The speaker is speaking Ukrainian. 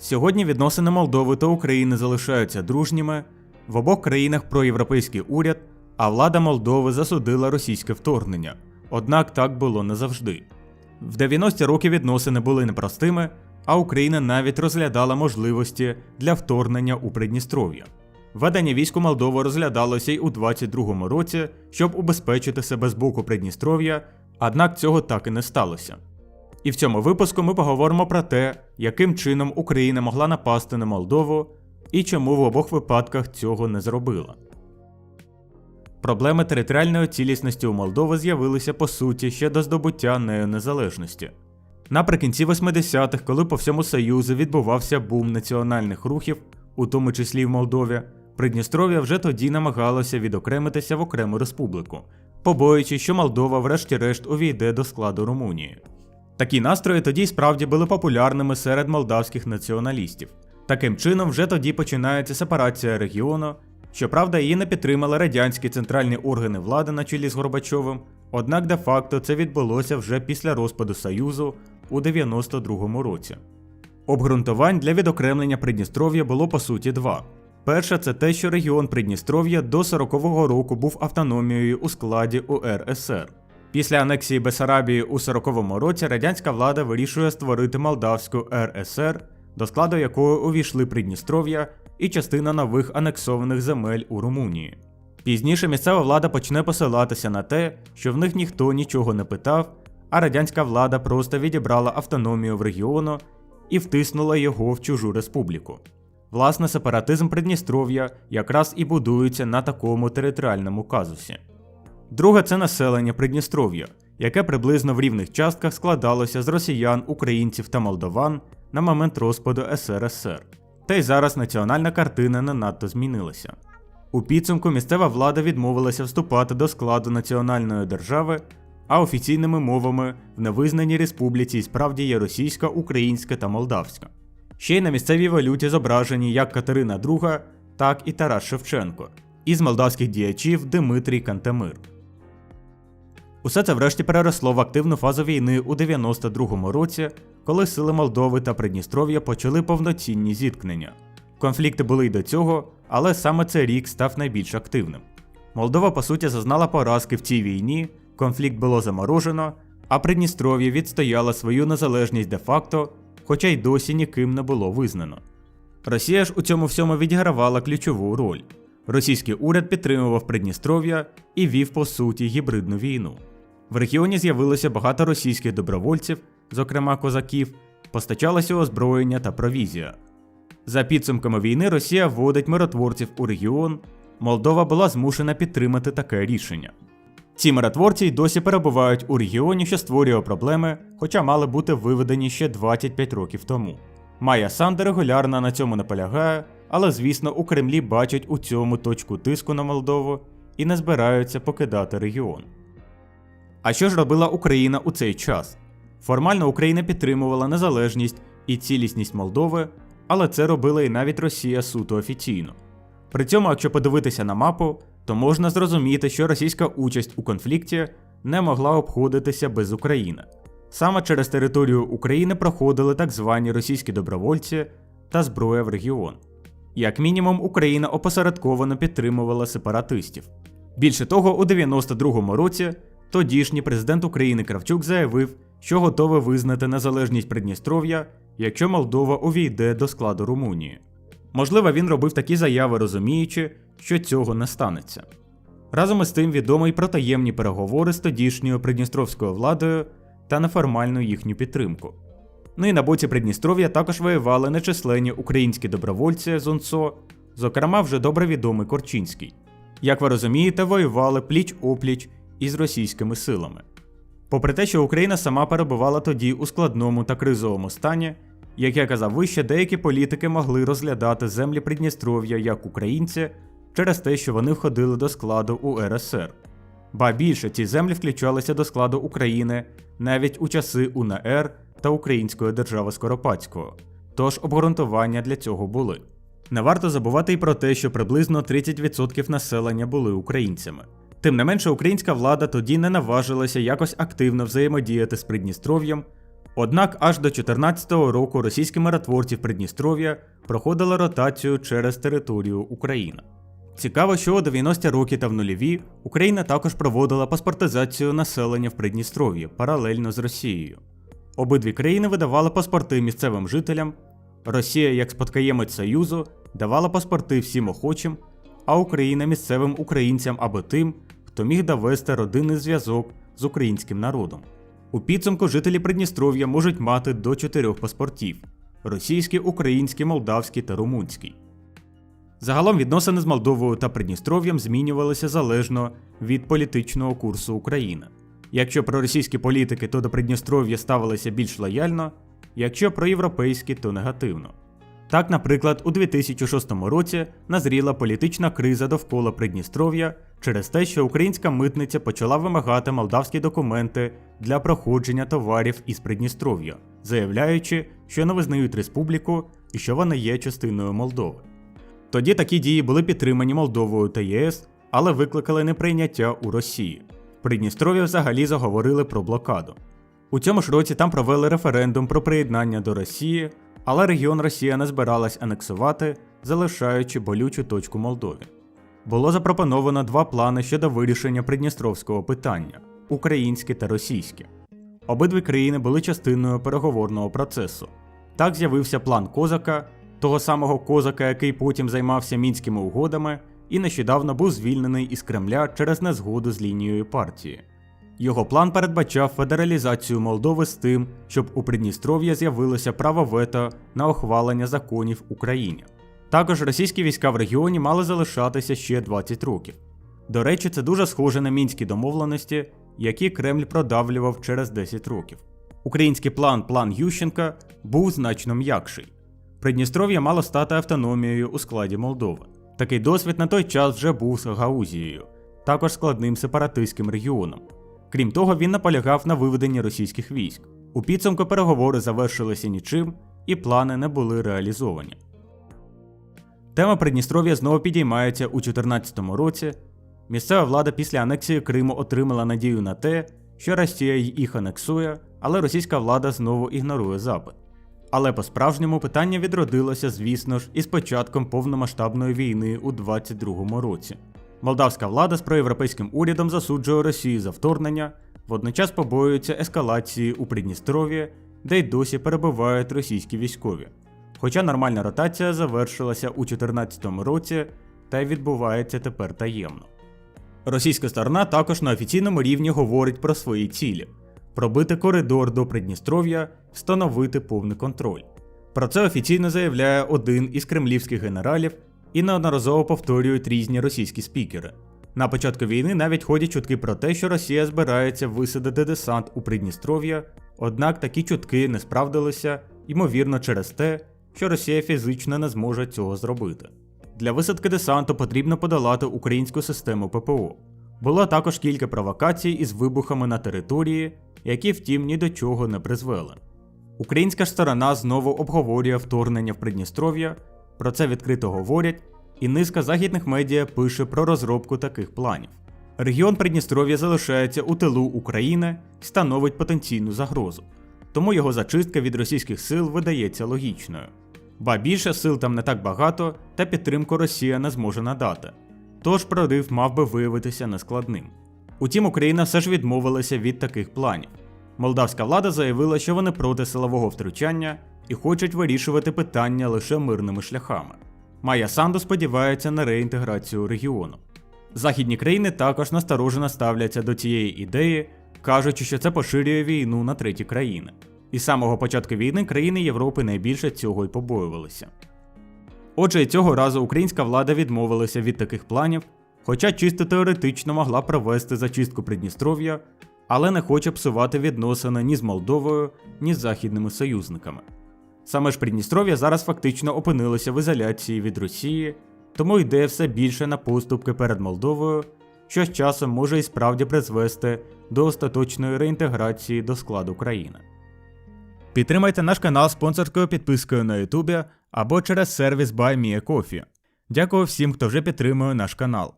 Сьогодні відносини Молдови та України залишаються дружніми. В обох країнах проєвропейський уряд, а влада Молдови засудила російське вторгнення. Однак так було не завжди. В 90-ті роки відносини були непростими, а Україна навіть розглядала можливості для вторгнення у Придністров'я. Ведення військ у Молдову розглядалося й у 22-му році, щоб убезпечити себе з боку Придністров'я, однак цього так і не сталося. І в цьому випуску ми поговоримо про те, яким чином Україна могла напасти на Молдову і чому в обох випадках цього не зробила. Проблеми територіальної цілісності у Молдови з'явилися по суті ще до здобуття нею незалежності. Наприкінці 80-х, коли по всьому Союзу відбувався бум національних рухів, у тому числі в Молдові, Придністров'я вже тоді намагалося відокремитися в окрему республіку, побоюючи, що Молдова врешті-решт увійде до складу Румунії. Такі настрої тоді справді були популярними серед молдавських націоналістів. Таким чином, вже тоді починається сепарація регіону. Щоправда, її не підтримали радянські центральні органи влади на чолі з Горбачовим, однак де-факто це відбулося вже після розпаду Союзу у 92-му році. Обґрунтувань для відокремлення Придністров'я було по суті два. Перше, це те, що регіон Придністров'я до 40-го року був автономією у складі УРСР. Після анексії Бесарабії у 40-му році радянська влада вирішує створити Молдавську РСР, до складу якої увійшли Придністров'я і частина нових анексованих земель у Румунії. Пізніше місцева влада почне посилатися на те, що в них ніхто нічого не питав, а радянська влада просто відібрала автономію в регіону і втиснула його в чужу республіку. Власне, сепаратизм Придністров'я якраз і будується на такому територіальному казусі. Друге це населення Придністров'я, яке приблизно в рівних частках складалося з росіян, українців та молдован на момент розпаду СРСР. Та й зараз національна картина не надто змінилася. У підсумку місцева влада відмовилася вступати до складу національної держави, а офіційними мовами в невизнаній республіці і справді є російська, українська та молдавська. Ще й на місцевій валюті зображені як Катерина II, так і Тарас Шевченко, із молдавських діячів Дмитрій Кантемир. Усе це врешті переросло в активну фазу війни у 92-му році, коли сили Молдови та Придністров'я почали повноцінні зіткнення. Конфлікти були й до цього, але саме цей рік став найбільш активним. Молдова, по суті, зазнала поразки в цій війні, конфлікт було заморожено, а Придністров'я відстояло свою незалежність де-факто, хоча й досі ніким не було визнано. Росія ж у цьому всьому відігравала ключову роль. Російський уряд підтримував Придністров'я і вів по суті гібридну війну. В регіоні з'явилося багато російських добровольців, зокрема козаків, постачалося озброєння та провізія. За підсумками війни Росія вводить миротворців у регіон. Молдова була змушена підтримати таке рішення. Ці миротворці й досі перебувають у регіоні, що створює проблеми, хоча мали бути виведені ще 25 років тому. Майя Санде регулярно на цьому наполягає, але звісно у Кремлі бачать у цьому точку тиску на Молдову і не збираються покидати регіон. А що ж робила Україна у цей час? Формально Україна підтримувала незалежність і цілісність Молдови, але це робила і навіть Росія суто офіційно. При цьому, якщо подивитися на мапу, то можна зрозуміти, що російська участь у конфлікті не могла обходитися без України. Саме через територію України проходили так звані російські добровольці та зброя в регіон. Як мінімум, Україна опосередковано підтримувала сепаратистів. Більше того, у 92-му році тодішній президент України Кравчук заявив, що готовий визнати незалежність Придністров'я, якщо Молдова увійде до складу Румунії. Можливо, він робив такі заяви, розуміючи, що цього не станеться. Разом із тим відомі й про таємні переговори з тодішньою придністровською владою та неформальну їхню підтримку. Ну і на боці Придністров'я також воювали нечисленні українські добровольці з УНСО, зокрема вже добре відомий Корчинський. Як ви розумієте, воювали пліч опліч із російськими силами. Попри те, що Україна сама перебувала тоді у складному та кризовому стані, як я казав вище, деякі політики могли розглядати землі Придністров'я як українці через те, що вони входили до складу УРСР. Ба більше ці землі включалися до складу України навіть у часи УНР та Української держави Скоропадського, тож обґрунтування для цього були. Не варто забувати й про те, що приблизно 30% населення були українцями. Тим не менше, українська влада тоді не наважилася якось активно взаємодіяти з Придністров'ям, Однак аж до 14-го року російські миротворці Придністров'я проходили ротацію через територію України. Цікаво, що у 90-ті роки та в нульові Україна також проводила паспортизацію населення в Придністров'ї паралельно з Росією. Обидві країни видавали паспорти місцевим жителям. Росія, як спадкоємець Союзу, давала паспорти всім охочим, а Україна місцевим українцям або тим, хто міг довести родинний зв'язок з українським народом. У підсумку жителі Придністров'я можуть мати до чотирьох паспортів: російський, український, молдавський та румунський. Загалом відносини з Молдовою та Придністров'ям змінювалися залежно від політичного курсу України. Якщо проросійські політики, то до Придністров'я ставилися більш лояльно, якщо проєвропейські, то негативно. Так, наприклад, у 2006 році назріла політична криза довкола Придністров'я через те, що українська митниця почала вимагати молдавські документи для проходження товарів із Придністров'я, заявляючи, що не визнають республіку і що вона є частиною Молдови. Тоді такі дії були підтримані Молдовою та ЄС, але викликали неприйняття у Росії. Придністров'я взагалі заговорили про блокаду. У цьому ж році там провели референдум про приєднання до Росії, але регіон Росія не збиралась анексувати, залишаючи болючу точку Молдові. Було запропоновано два плани щодо вирішення придністровського питання українське та російське. Обидві країни були частиною переговорного процесу. Так з'явився план Козака, того самого Козака, який потім займався мінськими угодами, і нещодавно був звільнений із Кремля через незгоду з лінією партії. Його план передбачав федералізацію Молдови з тим, щоб у Придністров'я з'явилося право вето на ухвалення законів Україні. Також російські війська в регіоні мали залишатися ще 20 років. До речі, це дуже схоже на мінські домовленості, які Кремль продавлював через 10 років. Український план план Ющенка був значно м'якший. Придністров'я мало стати автономією у складі Молдови. Такий досвід на той час вже був з Гаузією, також складним сепаратистським регіоном. Крім того, він наполягав на виведенні російських військ. У підсумку переговори завершилися нічим, і плани не були реалізовані. Тема Придністров'я знову підіймається у 2014 році. Місцева влада після анексії Криму отримала надію на те, що Росія їх анексує, але російська влада знову ігнорує запит. Але по-справжньому питання відродилося, звісно ж, із початком повномасштабної війни у 2022 році. Молдавська влада з проєвропейським урядом засуджує Росію за вторгнення, водночас побоюється ескалації у Придністров'ї, де й досі перебувають російські військові. Хоча нормальна ротація завершилася у 2014 році та й відбувається тепер таємно. Російська сторона також на офіційному рівні говорить про свої цілі: пробити коридор до Придністров'я, встановити повний контроль. Про це офіційно заявляє один із кремлівських генералів і неодноразово повторюють різні російські спікери. На початку війни навіть ходять чутки про те, що Росія збирається висадити десант у Придністров'я, однак такі чутки не справдилися, ймовірно, через те, що Росія фізично не зможе цього зробити. Для висадки десанту потрібно подолати українську систему ППО. Було також кілька провокацій із вибухами на території, які, втім, ні до чого не призвели. Українська ж сторона знову обговорює вторгнення в Придністров'я, про це відкрито говорять, і низка західних медіа пише про розробку таких планів. Регіон Придністров'я залишається у тилу України становить потенційну загрозу, тому його зачистка від російських сил видається логічною. Ба більше сил там не так багато, та підтримку Росія не зможе надати. Тож прорив мав би виявитися нескладним. Утім, Україна все ж відмовилася від таких планів. Молдавська влада заявила, що вони проти силового втручання і хочуть вирішувати питання лише мирними шляхами. Майя Санду сподівається на реінтеграцію регіону. Західні країни також насторожено ставляться до цієї ідеї, кажучи, що це поширює війну на треті країни. І з самого початку війни країни Європи найбільше цього й побоювалися. Отже, і цього разу українська влада відмовилася від таких планів, хоча чисто теоретично могла провести зачистку Придністров'я, але не хоче псувати відносини ні з Молдовою, ні з західними союзниками. Саме ж Придністров'я зараз фактично опинилося в ізоляції від Росії, тому йде все більше на поступки перед Молдовою, що з часом може і справді призвести до остаточної реінтеграції до складу країни. Підтримайте наш канал спонсорською підпискою на Ютубі або через сервіс BuyMeACoffee. Дякую всім, хто вже підтримує наш канал.